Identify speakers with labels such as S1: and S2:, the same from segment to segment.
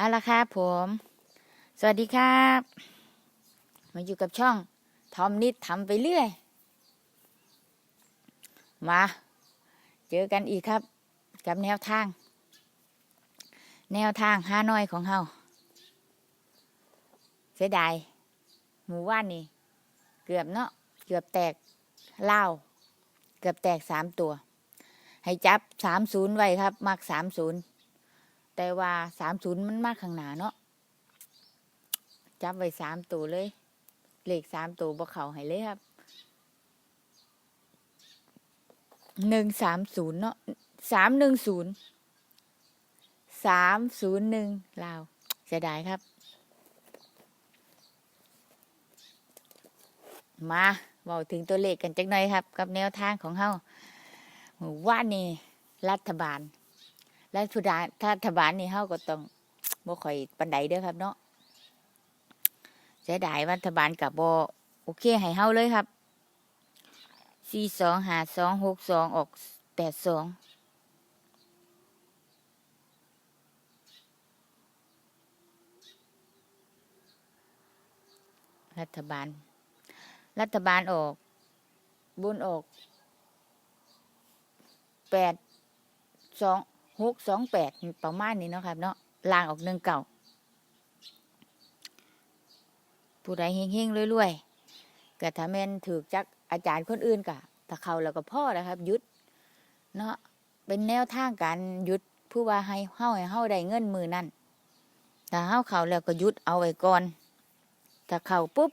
S1: เอาละครับผม สวัสดีครับ มาอยู่กับช่องทอมนิดทำไปเรื่อย มา เจอกันอีกครับ กับแนวทาง แนวทางห้าน้อยของเฮาเสียดายหมู่ว่านนี่ เกือบเนาะเกือบแตกเล่าเกือบแตกสามตัว ให้จับสามศูนย์ไว้ครับ มักสามศูนย์ แต่ว่าสามศูนย์มันมากข้างหน้าเนาะจับไว้สามตัวเลย เลขสามตัวบ่เขาให้เลยครับหนึ่งสามศูนย์เนาะสามหนึ่งศูนย์สามศูนย์หนึ่งลาวเสียดายครับ มาบอกถึงตัวเลขกันจักหน่อยครับ กับแนวทางของเฮาว่านี่รัฐบาล รัฐบาลรัฐบาลนี่เฮาก็ต้องบ่ค่อยปันใดเด้อครับ เนาะเสียดายรัฐบาลกับบ่โอเคให้เฮาเลยครับสี่สองหาสองหกสองออกแปดสองรัฐบาล รัฐบาลออก บุญออกแปดสอง หกสองแปดประมาณนี้เนาะครับเนาะลางออกหนึ่งเก่าผู้ใดเฮงๆรวยๆก็ถ้าแม่นถือจากอาจารย์คนอื่นกะถ้าเขาแล้วก็พ่อนะครับยุดเนาะเป็นแนวทางการยุดผู้ว่าให้เฮาให้เฮาได้เงินมือนั่นถ้าเฮาเขาแล้วก็ยุดเอาไว้ก่อนถ้าเขาปุ๊บ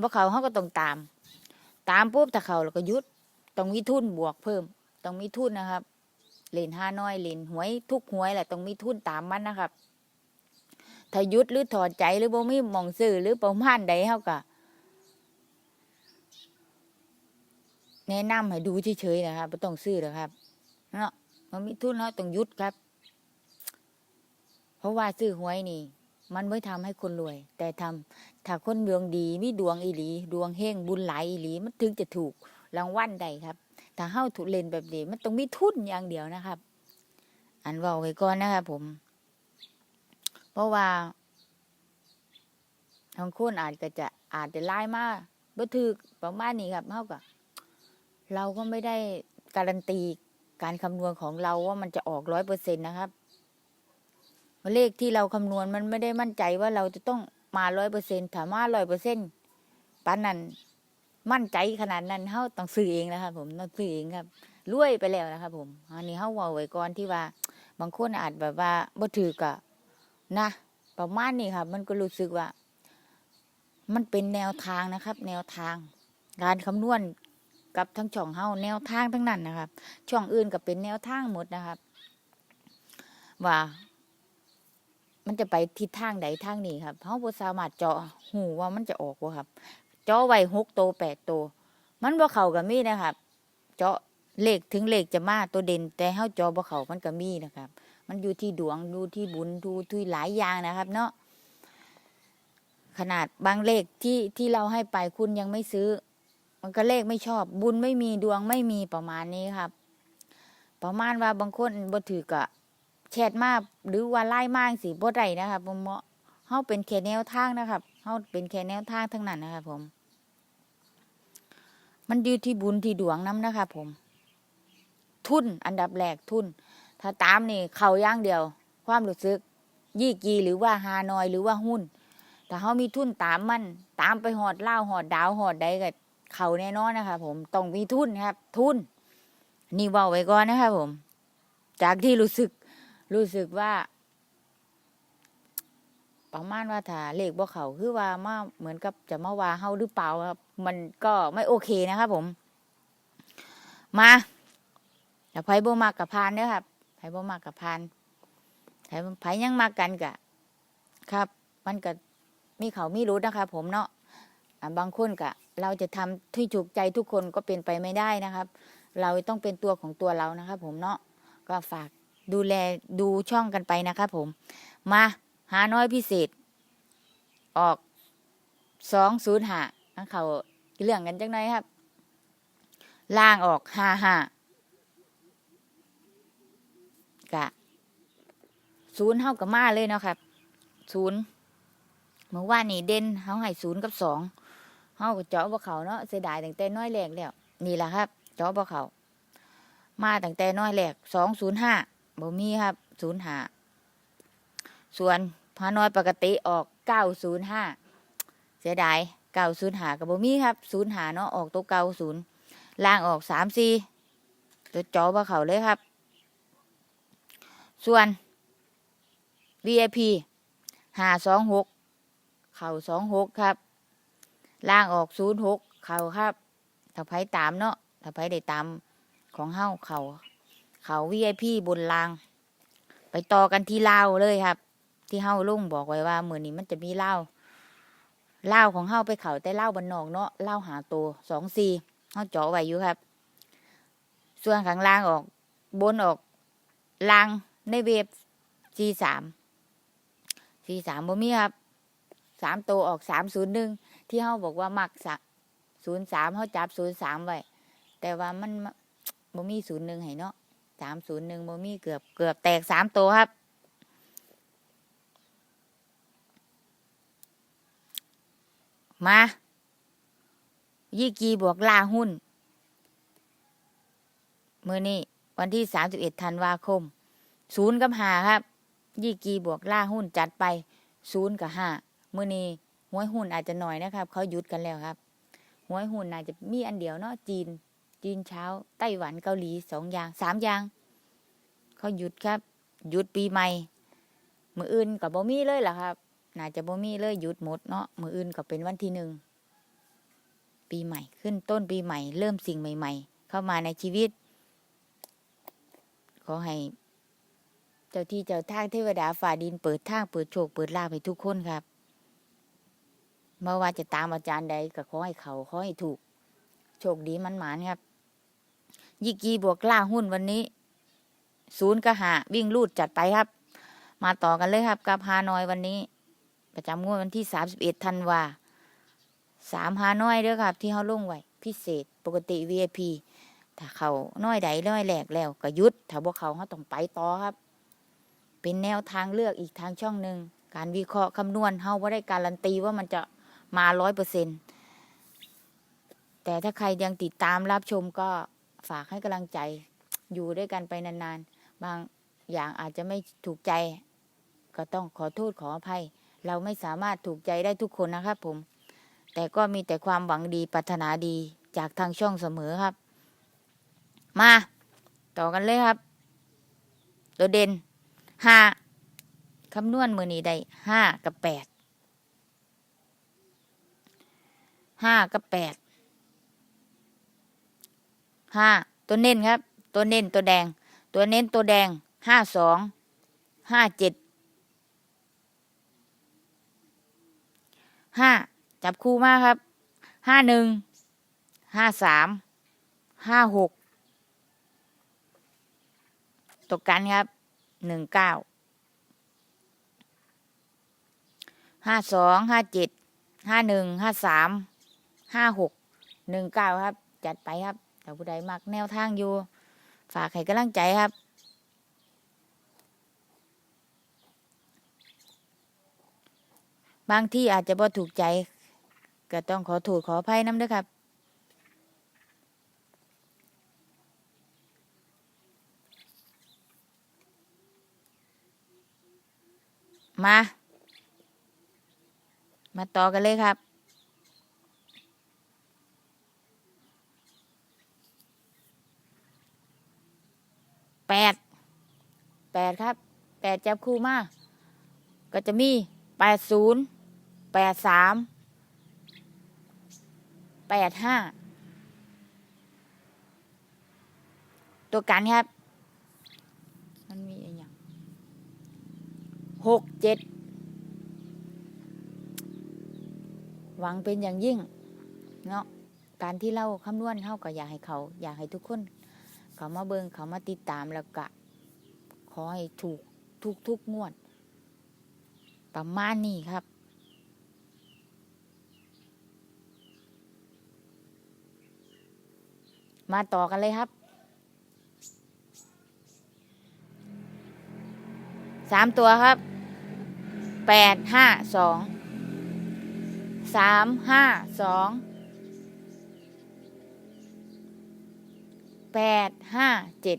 S1: บ่เขาเฮาก็ต้องตาม ตามปุ๊บถ้าเขาแล้วก็ยุดต้องมีทุนบวกเพิ่ม ต้องมีทุนนะครับ เล่นห้าน้อยเล่นหวยทุกหวยแหละต้องมีทุนตามมันนะครับถ้ายุดหรือถอดใจหรือบ่มีมองซื้อหรือประมาณใดเฮาก็แนะนำให้ดูเฉยๆนะครับบ่ต้องซื้อหรอกครับเนาะมันมีทุนเฮาต้องยุดครับ เพราะว่าซื้อหวยนี่ มันไม่ทำให้คนรวย แต่ทำถ้าคนดวงดีมีดวงอีหลี ดวงเฮงบุญหลายอีหลี มันถึงจะถูกรางวัลใดครับ ถ้าเฮาถูกเล่นแบบนี้มันต้องมีทุนอย่างเดียวนะครับ อันเว่าไว้ก่อนนะครับผม เพราะว่าบางคนอาจก็จะอาจจะไล่มาบ่ถือประมาณนี้ครับเฮาก็เราก็ไม่ได้การันตีการคำนวณของเราว่ามันจะออกร้อยเปอร์เซ็นต์นะครับเลขที่เราคำนวณมันไม่ได้มั่นใจว่าเราจะต้องมาร้อยเปอร์เซ็นต์ถามว่าร้อยเปอร์เซ็นต์ปานนั้น มั่นใจขนาดนั้นเขาต้องซื้อเองนะครับผมต้องซื้อเองครับรวยไปแล้วนะครับผมอันนี้เขาเว่าไว้ก่อนที่ว่า บางคนอาจแบบว่าบ่ถือกะนะ ประมาณนี้ครับ มันก็รู้สึกว่า มันเป็นแนวทางนะครับ แนวทาง การคำนวณกับทั้งช่องเฮาแนวทางทั้งนั้นนะครับ ช่องอื่นก็เป็นแนวทางหมดนะครับ ว่า มันจะไปทิศทางใดทางนี้ครับเขาบ่สามารถเจาะหูว่ามันจะออกว่ครับ เจาะไว้หกโตแปดโต มันบ่เข้ากับมีนะครับ เจาะเลขถึงเลขจะมาตัวเด่น แต่เฮาเจาะบ่เข้ามันก็มีนะครับ มันอยู่ที่ดวงดูที่บุญดูที่หลายอย่างนะครับ เนาะขนาดบางเลขที่ที่เราให้ไปคุณยังไม่ซื้อ มันก็เลขไม่ชอบ บุญไม่มีดวงไม่มีประมาณนี้ครับ ประมาณว่าบางคนบ่ถือกะแชทมาหรือว่าไล่มากสิบ่ได้นะครับมเหมาะเฮาเป็นแค่แนวทางนะครับ เฮาเป็นแค่แนวทางทั้งนั้นนะครับผม มันอยู่ที่บุญที่ดวงน้ำนะครับผม ทุนอันดับแรกทุน ถ้าตามนี่เขาย่างเดียว ความรู้สึก ยี่กีหรือว่าฮานอยหรือว่าหุ้นถ้าเฮามีทุนตามมัน ตามไปหอดเล่าหอดดาวหอดใดก็เขาแน่นอนนะครับผมต้องมีทุนครับ ทุน นี่เบาไว้ก่อนนะครับผม จากที่รู้สึกรู้สึกว่า ประมาณว่าถ้าเลขบ่เขาคือว่ามาเหมือนกับจะมาว่าเฮาหรือเปล่าครับ มันก็ไม่โอเคนะครับผม มาถ้าไผบ่มากกับพานเด้อครับไผบ่มากกับพานไผไผยังมากันกะ ครับ มันก็มีเขามีรู้นะครับผมเนาะบางคนกะ เราจะทำที่ถูกใจทุกคนก็เป็นไปไม่ได้นะครับ เราต้องเป็นตัวของตัวเรานะครับผมเนาะก็ฝากดูแลดูช่องกันไปนะครับผม มา หาน้อยพิเศษ ออกสองศูนย์หาเขาเรื่องกันจังไหนครับ ล่างออกห้าห้ากะศูนย์เท่ากับมาเลยเนาะครับศูนย์เมื่อวานนี่เด่นเขาให้ศูนย์กับสองเขาก็เจาะบ่เขาเนาะเสียดายตั้งแต่น้อยแรกแล้วนี่แหละครับ เจาะบ่เขามาตั้งแต่น้อยแรกสองศูนย์ห้าบ่มีครับศูนย์ห้าส่วน พาน้อยปกติออกเก้าศูนย์ห้าเสียดายเก้าศูนย์หากับบ่มีครับศูนย์หาเนาะออกตัวเก้าศูนย์ล่างออกสามสี่ตัวจาะบ่เขาเลยครับ ส่วน VIP ห้าสองหกเข่าสองหกครับ ล่างออกศูนย์หกเข่าครับถ้าไผตามเนาะถ้าไผได้ตามของเฮ้าเข่าเข่า VIP บนล่าง ไปต่อกันที่เล่าวเลยครับ ที่เฮาลุงบอกไว้ว่ามือนี้มันจะมีเหล่าวเล่าของเฮาไปเข่าแต่เหล่าบนนอกเนาะเหล่าหาตัวสองสี่เฮาเจาะไว้อยู่ครับ ส่วนข้างล่างออก บนออกล่างในเวฟสี่สามสี่สามบ่มีครับสามตัวออกสามศูนย์หนึ่งที่เขาบอกว่ามักสักศูนย์สามเขาจับศูนย์สามไว้แต่ว่ามันบ่มีศูนย์หนึ่งให้เนาะสามศูนย์หนึ่งบ่มีเกือบเกือบแตกสามตัวครับ มายี่กีบวกล่าหุ้น มือนี้ วันที่สามสิบเอ็ดธันวาคมศูนย์กับหาครับ ยี่กีบวกล่าหุ้นจัดไปศูนย์กับห้ามื่อนี้หวยหุ้นอาจจะหน่อยนะครับ เขาหยุดกันแล้วครับหวยหุ้นอาจจะมีอันเดียวเนาะจีน จีนเช้า ไต้หวันเกาหลีสองอย่างสามอย่าง เขาหยุดครับ หยุดปีใหม่ มืออื่นกับบ่มีเลยล่ะครับ น่าจะบ่มีเลยหยุดหมดเนาะมืออื่นก็เป็นวันที่หนึ่งปีใหม่ขึ้นต้นปีใหม่ เริ่มสิ่งใหม่ ๆ เข้ามาในชีวิต ขอให้ เจ้าที่เจ้าทางเทวดาฝ่าดินเปิดทางเปิดโชคเปิดลาภให้ทุกคนครับเมื่อว่าจะตามอาจารย์ใดก็ขอให้เขาขอให้ถูก โชคดีมันหมานครับ ยิกกีบวกล่าหุ้นวันนี้ศูนย์กระหาวิ่งลูดจัดไปครับ มาต่อกันเลยครับกับฮานอยวันนี้ ประจำงวดวันที่สามสิบเอ็ดธันวาสามฮานอยเด้อครับ ที่เขาลงไว้พิเศษปกติ VIP ถ้าเขาน้อยใดน้อยแหลกแล้วก็ยุดถ้าพวกเขาเขาต้องไปต่อครับ เป็นแนวทางเลือกอีกทางช่องหนึ่งการวิเคราะห์คำนวณเฮาว่าได้การันตีว่ามันจะมาร้อยเปอร์เซ็นแต่ถ้าใครยังติดตามรับชมก็ฝากให้กำลังใจอยู่ด้วยกันไปนานๆ บางอย่างอาจจะไม่ถูกใจ ก็ต้องขอโทษขออภัย เราไม่สามารถถูกใจได้ทุกคนนะครับผม แต่ก็มีแต่ความหวังดีปรารถนาดีจากทางช่องเสมอครับ มา ต่อกันเลยครับตัวเด่นห้าคำนวณมือนี้ได้ห้ากับแปดห้ากับแปดห้าตัวเน้นครับ ตัวเน้นตัวแดง ตัวเน้นตัวแดงห้าสองห้าเจ็ด ห้าจับคู่มาครับห้าหนึ่งห้าสามห้าหกตกกันครับหนึ่งเก้าห้าสองห้าเจ็ดห้าหนึ่งห้าสามห้าหกหนึ่งเก้าครับ จัดไปครับถ้าผู้ใดมักแนวทางอยู่ ฝากให้กำลังใจครับ บางที่อาจจะบ่ถูกใจก็ต้องขอโทษขออภัยน้ำด้วยครับ มา มาต่อกันเลยครับ แปด แปดครับ แปดจับคู่มา ก็จะมีแปดศูนย์ แปดสามแปดห้าตัวกันครับ มันมีอย่างหกเจ็ดหวังเป็นอย่างยิ่ง เนาะการที่เราคำนวณเท่าก็อยากให้เขา อยากให้ทุกคน เขามาเบิงเขามาติดตามแล้วก็ขอให้ถูกทุกทุกงวด ประมาณนี้ครับ มาต่อกันเลยครับสามตัวครับแปดห้าสองสามห้าสองแปดห้าเจ็ด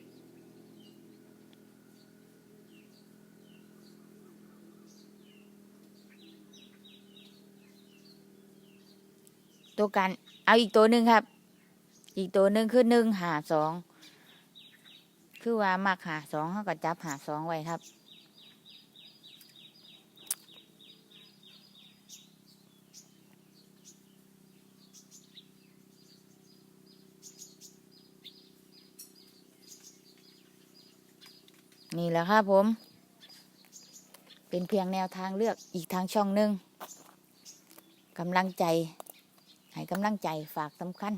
S1: ตัวกัน เอาอีกตัวหนึ่งครับ อีกตัวหนึ่งคือหนึ่งหาสองคือว่ามักหาสองเขาก็จับหาสองไว้ครับ นี่แหละครับผม เป็นเพียงแนวทางเลือกอีกทางช่องหนึ่งกำลังใจ ให้กำลังใจฝากสำคัญ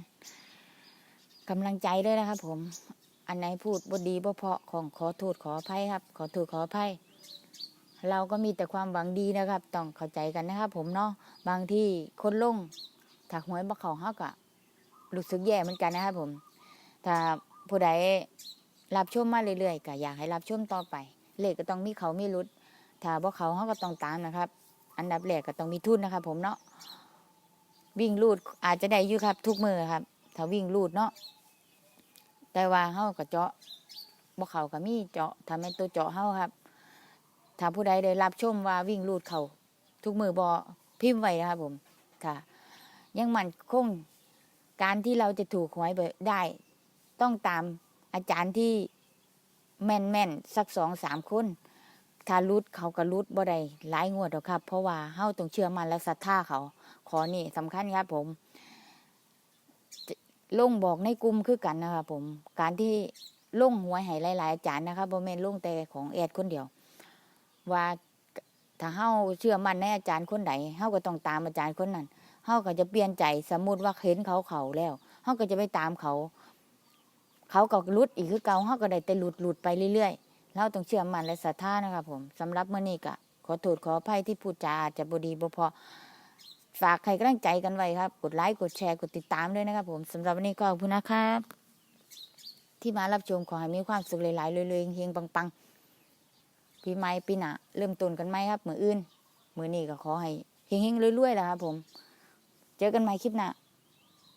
S1: กำลังใจด้วยนะครับผม อันไหนพูดบดีบ่เพาะของขอโทษขออภัยครับ ขอโทษขออภัยเราก็มีแต่ความหวังดีนะครับ ต้องเข้าใจกันนะครับ ผมเนาะบางที่คนลงถักหวยบ่เขาฮาก็รู้สึกแย่เหมือนกันนะครับผม ถ้าผู้ใดรับชมมาเรื่อยๆก็อยากให้รับชมต่อไปเลขก็ต้องมีเขามีรุดถ้าบ่เขาเฮาก็ต้องตามนะครับ อันดับแรกก็ต้องมีทุนนะครับ ผมเนาะวิ่งลูดอาจจะได้อยู่ครับ ทุกมือครับ ถ้าวิ่งลูดเนาะ แต่ว่าเฮาก็เจาะบ่เขาก็มีเจาะทำให้ตัวเจาะเฮาครับ ถ้าผู้ใดได้รับชมว่าวิ่งลูดเขาทุกมือบ่พิมพ์ไว้นะครับผมค่ะยังมันคงการที่เราจะถูกหวยได้ ต้องตามอาจารย์ที่แม่นแม่นๆสักสองสามคนถ้ารุดเขาก็รุดบ่ได้หลายงวดหรอกครับ เพราะว่าเฮาต้องเชื่อมันและศรัทธาเขา ขอนี่สำคัญครับผม ลงบอกในกลุ่มคือกันนะครับผม การที่ลงหวยให้หลายๆอาจารย์นะครับบ่แม่นลงแต่ของแอดคนเดียว ว่าถ้าเฮาเชื่อมั่นในอาจารย์คนใดเฮาก็ต้องตามอาจารย์คนนั้นเฮาก็จะเปลี่ยนใจสมมุติว่าเห็นเขาเขาแล้วเฮาก็จะไปตามเขา เขาก็ลุดอีกคือเก่าเฮาก็ได้แต่หลุดหลุดไปเรื่อยๆเราต้องเชื่อมั่นและศรัทธานะครับผมสำหรับมื้อนี้ก็ขอโทษขออภัยที่พูดจาอาจจะบ่ดีบ่พอ ฝากใครกำลังใจกันไว้ครับ กดไลค์ กดแชร์ กดติดตามด้วยนะครับผมสำหรับวันนี้ก็ขอบคุณนะครับ ที่มารับชมขอให้มีความสุขหลายๆรวยๆเฮงๆปังๆปีใหม่ปีหน้าเริ่มต้นกันไหมครับมื้ออื่นมือนี้ก็ขอให้เฮงๆรวยๆแหละครับผม เจอกันใหม่คลิปหน้า